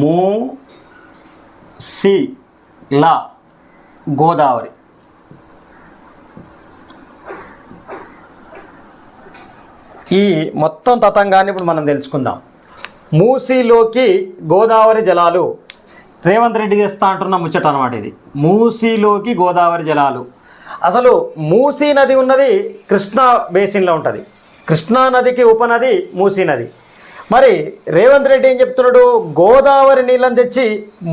మూ సి లా గోదావరి. ఈ మొత్తం తతంగాన్ని ఇప్పుడు మనం తెలుసుకుందాం. మూసీలోకి గోదావరి జలాలు రేవంత్ రెడ్డి చేస్తా అంటున్న ముచ్చట అనమాట ఇది. మూసీలోకి గోదావరి జలాలు. అసలు మూసీ నది ఉన్నది కృష్ణా బేసిన్లో ఉంటుంది. కృష్ణా నదికి ఉపనది మూసీ నది. మరి రేవంత్ రెడ్డి ఏం చెప్తున్నాడు? గోదావరి నీళ్ళని తెచ్చి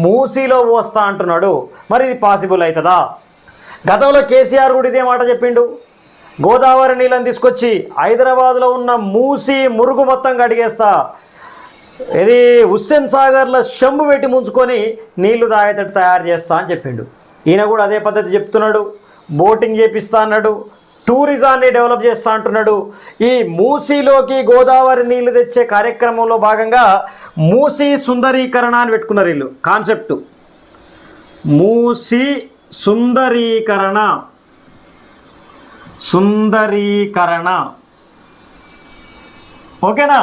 మూసీలో పోస్తా అంటున్నాడు. మరి ఇది పాసిబుల్ అవుతుందా? గతంలో కేసీఆర్ కూడా ఇదే మాట చెప్పిండు. గోదావరి నీళ్ళని తీసుకొచ్చి హైదరాబాద్లో ఉన్న మూసి మురుగు మొత్తం కడిగేస్తా. ఇది హుస్సేన్ సాగర్లో శంభు పెట్టి ముంచుకొని నీళ్ళు తాగేటట్టు తయారు చేస్తా అని చెప్పిండు. ఈయన కూడా అదే పద్ధతి చెప్తున్నాడు. బోటింగ్ చేపిస్తా అన్నాడు. టూరిజాన్ని డెవలప్ చేస్తా అంటున్నాడు. ఈ మూసీలోకి గోదావరి నీళ్ళు తెచ్చే కార్యక్రమంలో భాగంగా మూసీ సుందరీకరణ అని పెట్టుకున్నారు వీళ్ళు. కాన్సెప్ట్. మూసీ సుందరీకరణ. సుందరీకరణ. ఓకేనా?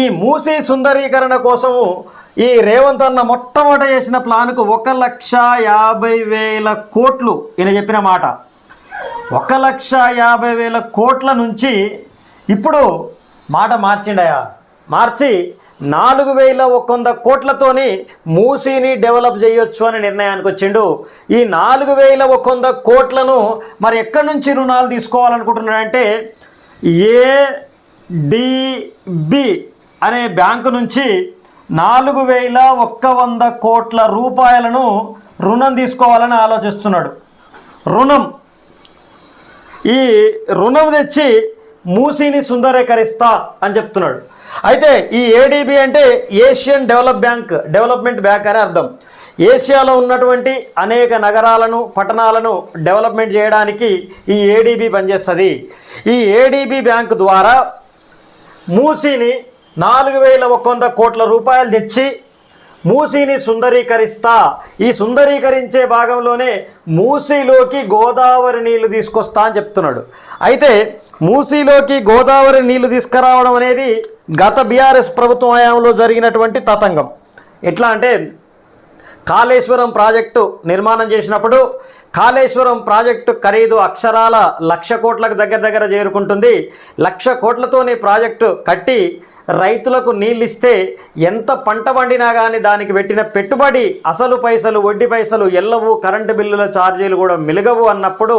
ఈ మూసీ సుందరీకరణ కోసము ఈ రేవంత్ అన్న మొట్టమొదట చేసిన ప్లాన్కు ఒక లక్ష యాభై వేల కోట్లు ఈయన చెప్పిన మాట. ఒక లక్ష యాభై వేల కోట్ల నుంచి ఇప్పుడు మాట మార్చిండయా? మార్చి నాలుగు వేల ఒక వంద కోట్లతోని మూసీని డెవలప్ చేయొచ్చు అని నిర్ణయానికి వచ్చిండు. ఈ నాలుగు వేల ఒక వంద కోట్లను మరి ఎక్కడి నుంచి రుణాలు తీసుకోవాలనుకుంటున్నాడంటే ఏడిబి అనే బ్యాంకు నుంచి నాలుగు వేల ఒక్క వంద కోట్ల రూపాయలను రుణం తీసుకోవాలని ఆలోచిస్తున్నాడు. రుణం ఈ రుణం తెచ్చి మూసీని సుందరీకరిస్తా అని చెప్తున్నాడు. అయితే ఈ ఏడీబీ అంటే Asian develop bank development bank అని అర్థం. ఏషియాలో ఉన్నటువంటి అనేక నగరాలను పట్టణాలను డెవలప్మెంట్ చేయడానికి ఈ ఏడీబీ పనిచేస్తుంది. ఈ ఏడీబీ బ్యాంక్ ద్వారా మూసీని నాలుగు వేల ఒక వంద కోట్ల రూపాయలు తెచ్చి మూసీని సుందరీకరిస్తా. ఈ సుందరీకరించే భాగంలోనే మూసీలోకి గోదావరి నీళ్ళు తీసుకొస్తా అని చెప్తున్నాడు. అయితే మూసీలోకి గోదావరి నీళ్ళు తీసుకురావడం అనేది గత బీఆర్ఎస్ ప్రభుత్వం హయాంలో జరిగినటువంటి తతంగం. ఎట్లా అంటే కాళేశ్వరం ప్రాజెక్టు నిర్మాణం చేసినప్పుడు కాళేశ్వరం ప్రాజెక్టు ఖరీదు అక్షరాల లక్ష కోట్లకు దగ్గర దగ్గర చేరుకుంటుంది. లక్ష కోట్లతోనే ప్రాజెక్టు కట్టి రైతులకు నీళ్ళు ఇస్తే ఎంత పంట పండినా కానీ దానికి పెట్టిన పెట్టుబడి అసలు పైసలు వడ్డీ పైసలు ఎల్లవు కరెంటు బిల్లుల ఛార్జీలు కూడా మిలగవు అన్నప్పుడు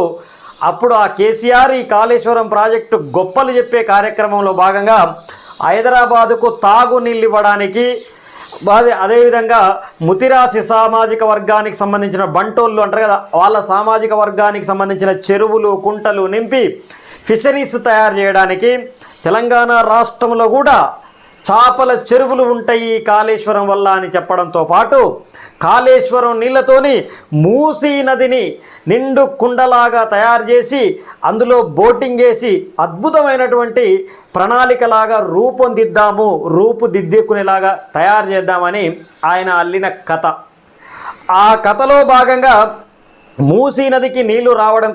అప్పుడు ఆ కేసీఆర్ ఈ కాళేశ్వరం ప్రాజెక్టు గొప్పలు చెప్పే కార్యక్రమంలో భాగంగా హైదరాబాదుకు తాగు నీళ్ళు ఇవ్వడానికి అదే అదేవిధంగా ముతిరాసి సామాజిక వర్గానికి సంబంధించిన బంటోళ్ళు అంటారు కదా వాళ్ళ సామాజిక వర్గానికి సంబంధించిన చెరువులు కుంటలు నింపి ఫిషరీస్ తయారు చేయడానికి తెలంగాణ రాష్ట్రంలో కూడా చేపల చెరువులు ఉంటాయి ఈ కాళేశ్వరం వల్ల అని చెప్పడంతో పాటు కాళేశ్వరం నీళ్ళతోని మూసీ నదిని నిండు కుండలాగా తయారు చేసి అందులో బోటింగ్ వేసి అద్భుతమైనటువంటి ప్రణాళికలాగా రూపొందిద్దాము రూపుదిద్దుకునేలాగా తయారు చేద్దామని ఆయన అల్లిన కథ. ఆ కథలో భాగంగా మూసీ నదికి నీళ్ళు రావడం